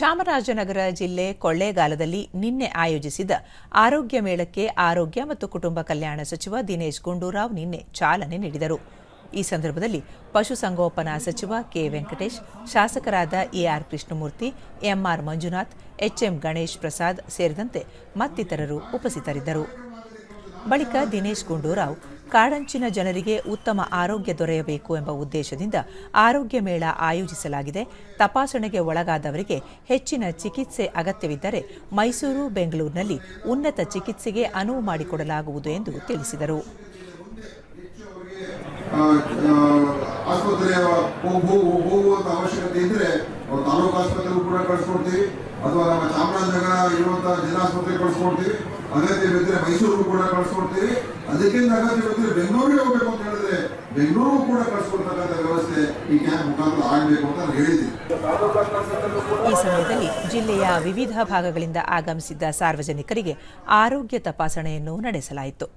ಚಾಮರಾಜನಗರ ಜಿಲ್ಲೆ ಕೊಳ್ಳೇಗಾಲದಲ್ಲಿ ನಿನ್ನೆ ಆಯೋಜಿಸಿದ ಆರೋಗ್ಯ ಮೇಳಕ್ಕೆ ಆರೋಗ್ಯ ಮತ್ತು ಕುಟುಂಬ ಕಲ್ಯಾಣ ಸಚಿವ ದಿನೇಶ್ ಗುಂಡೂರಾವ್ ನಿನ್ನೆ ಚಾಲನೆ ನೀಡಿದರು. ಈ ಸಂದರ್ಭದಲ್ಲಿ ಪಶುಸಂಗೋಪನಾ ಸಚಿವ ಕೆ ವೆಂಕಟೇಶ್, ಶಾಸಕರಾದ A R Krishnamurthy, M R Manjunath, H M Ganesh Prasad ಸೇರಿದಂತೆ ಮತ್ತಿತರರು ಉಪಸ್ಥಿತರಿದ್ದರು. ಬಳಿಕ ದಿನೇಶ್ ಗುಂಡೂರಾವ್ ಕಾಡಂಚಿನ ಜನರಿಗೆ ಉತ್ತಮ ಆರೋಗ್ಯ ದೊರೆಯಬೇಕು ಎಂಬ ಉದ್ದೇಶದಿಂದ ಆರೋಗ್ಯ ಮೇಳ ಆಯೋಜಿಸಲಾಗಿದೆ. ತಪಾಸಣೆಗೆ ಒಳಗಾದವರಿಗೆ ಹೆಚ್ಚಿನ ಚಿಕಿತ್ಸೆ ಅಗತ್ಯವಿದ್ದರೆ ಮೈಸೂರು, ಬೆಂಗಳೂರಿನಲ್ಲಿ ಉನ್ನತ ಚಿಕಿತ್ಸೆಗೆ ಅನುವು ಮಾಡಿಕೊಡಲಾಗುವುದು ಎಂದು ತಿಳಿಸಿದರು. ಆಸ್ಪತ್ರೆಯ ಹೋಗು ಹೋಗುವಂತ ಅವಶ್ಯಕತೆ ಇದ್ರೆ ಅವ್ರು ತಾಲೂಕು ಆಸ್ಪತ್ರೆಗೂ ಕೂಡ ಕಳಿಸ್ಕೊಡ್ತೀವಿ. ಅಥವಾ ನಮ್ಮ ಚಾಮರಾಜನಗರ ಇರುವಂತಹ ಜಿಲ್ಲಾಸ್ಪತ್ರೆಗೆ ಕಳಿಸ್ಕೊಡ್ತೀವಿ. ಅಗತ್ಯವಿದ್ದರೆ ಮೈಸೂರಿಗೂ ಕೂಡ ಕಳಿಸ್ಕೊಡ್ತೀವಿ. ಅದಕ್ಕಿಂತ ಅಗತ್ಯವಿದ್ದರೆ ಬೆಂಗಳೂರಿಗೆ ಹೋಗ್ಬೇಕು ಅಂತ ಹೇಳಿದ್ರೆ ಬೆಂಗಳೂರಿಗೂ ಕೂಡ ಕಳಿಸ್ಕೊಡ್ತಕ್ಕಂಥ ವ್ಯವಸ್ಥೆ ಈ ಕ್ಯಾಂಪ್ ಮುಖಾಂತರ ಆಗಬೇಕು ಅಂತ ಹೇಳಿದ್ದೀನಿ. ಈ ಸಮಯದಲ್ಲಿ ಜಿಲ್ಲೆಯ ವಿವಿಧ ಭಾಗಗಳಿಂದ ಆಗಮಿಸಿದ್ದ ಸಾರ್ವಜನಿಕರಿಗೆ ಆರೋಗ್ಯ ತಪಾಸಣೆಯನ್ನು ನಡೆಸಲಾಯಿತು.